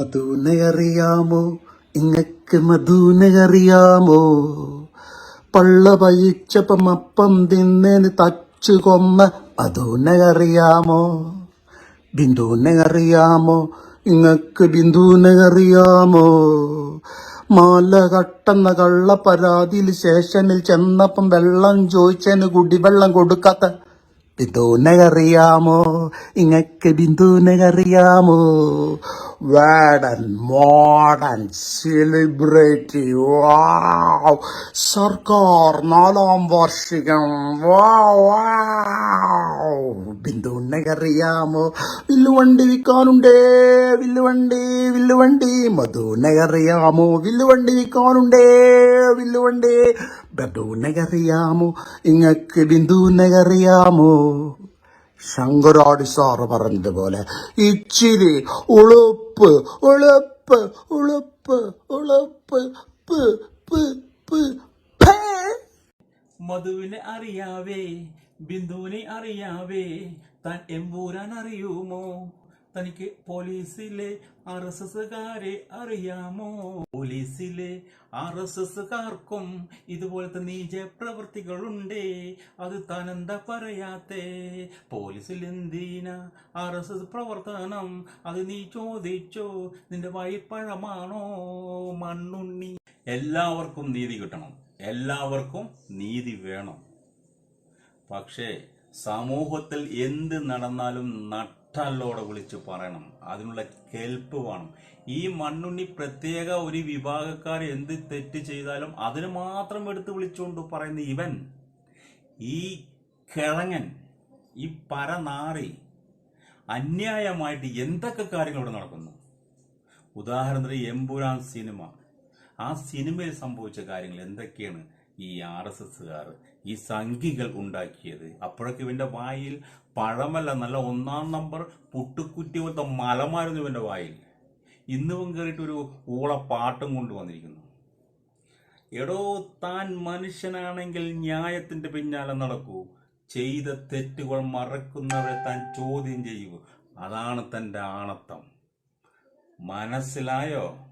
മധുനെ അറിയാമോ ഇങ്ങക്ക് മധുനെ അറിയാമോ പള്ള പയിച്ചപ്പം അപ്പം തിന്നേന് തച്ചു കൊന്ന മധുനെ അറിയാമോ ബിന്ദുവിനെ അറിയാമോ ഇങ്ങക്ക് ബിന്ദുവിനെ അറിയാമോ മാല കട്ടെന്ന കള്ള പരാതിയിൽ ശേഷനിൽ ചെന്നപ്പം വെള്ളം ചോദിച്ചതിന് കുടിവെള്ളം കൊടുക്കാത്ത ബിന്ദുവിനെ അറിയാമോ ഇങ്ങക്ക് ബിന്ദുവിനെ അറിയാമോ വേടൻ മോഡൻ സെലിബ്രിറ്റി വാവ് സർക്കാർ നാലാം വാർഷികം. വാവ് ഉണ്ണകറിയാമോ അറിയാമോ വില്ലുവണ്ടി വിൽക്കാനുണ്ടേ. വില്ലുവണ്ടി വില്ലുവണ്ടി. മധുവിനെ അറിയാമോ വില്ലുവണ്ടി വിൽക്കാനുണ്ടേ. വില്ലുവണ്ടി. ഉണ്ണകറിയാമോ ഇങ്ങക്ക് ബിന്ദു ഉണ്ണകറിയാമോ ശങ്കരാടി സാറ് പറഞ്ഞതുപോലെ ഇച്ചിരി ഉളുപ്പ് ഉളുപ്പ് ഉളുപ്പ് ഉളുപ്പ് പ് പ് പ് ഭേ. മധുവിനെ അറിയാവേ ബിന്ദുവിനെ അറിയാവേ താൻ എമ്പൂരാൻ അറിയുമോ തനിക്ക് പോലീസിലെ ആർ എസ് എസ്സുകാരെ അറിയാമോ? പോലീസിലെ ആർ എസ് എസ്സുകാർക്കും ഇതുപോലത്തെ നീച പ്രവൃത്തികളുണ്ടേ അത് താൻ എന്താ പറയാത്തേ? പോലീസിൽ എന്തിന ആർ എസ് എസ് പ്രവർത്തനം? അത് നീ ചോദിച്ചോ? നിന്റെ വഴിപ്പഴമാണോ മണ്ണുണ്ണി. എല്ലാവർക്കും നീതി കിട്ടണം. എല്ലാവർക്കും നീതി വേണം. പക്ഷേ സമൂഹത്തിൽ എന്ത് നടന്നാലും നട്ടല്ലോടെ വിളിച്ച് പറയണം. അതിനുള്ള കെൽപ്പ് വേണം. ഈ മണ്ണുണ്ണി പ്രത്യേക ഒരു വിഭാഗക്കാർ എന്ത് തെറ്റ് ചെയ്താലും അതിന് മാത്രം എടുത്ത് വിളിച്ചുകൊണ്ട് പറയുന്ന ഇവൻ ഈ കിഴങ്ങൻ ഈ പരനാറി അന്യായമായിട്ട് എന്തൊക്കെ കാര്യങ്ങൾ ഇവിടെ നടക്കുന്നു? ഉദാഹരണത്തിന് എമ്പുരാൻ സിനിമ. ആ സിനിമയിൽ സംഭവിച്ച കാര്യങ്ങൾ എന്തൊക്കെയാണ്? ഈ ആർ എസ് എസ്സുകാർ ഈ സംഘികൾ ഉണ്ടാക്കിയത്. അപ്പോഴൊക്കെ ഇവന്റെ വായിൽ പഴമല്ല നല്ല ഒന്നാം നമ്പർ പുട്ടുക്കുറ്റി പോലത്തെ മലമായിരുന്നു ഇവന്റെ വായിൽ. ഇന്നിവൻ കയറിയിട്ട് ഒരു ഊള പാട്ടും കൊണ്ടുവന്നിരിക്കുന്നു എടോ താൻ മനുഷ്യനാണെങ്കിൽ ന്യായത്തിന്റെ പിന്നാലെ നടക്കൂ. ചെയ്ത തെറ്റുകൾ മറക്കുന്നവരെ താൻ ചോദ്യം ചെയ്യൂ. അതാണ് തന്റെ ആണത്തം. മനസ്സിലായോ?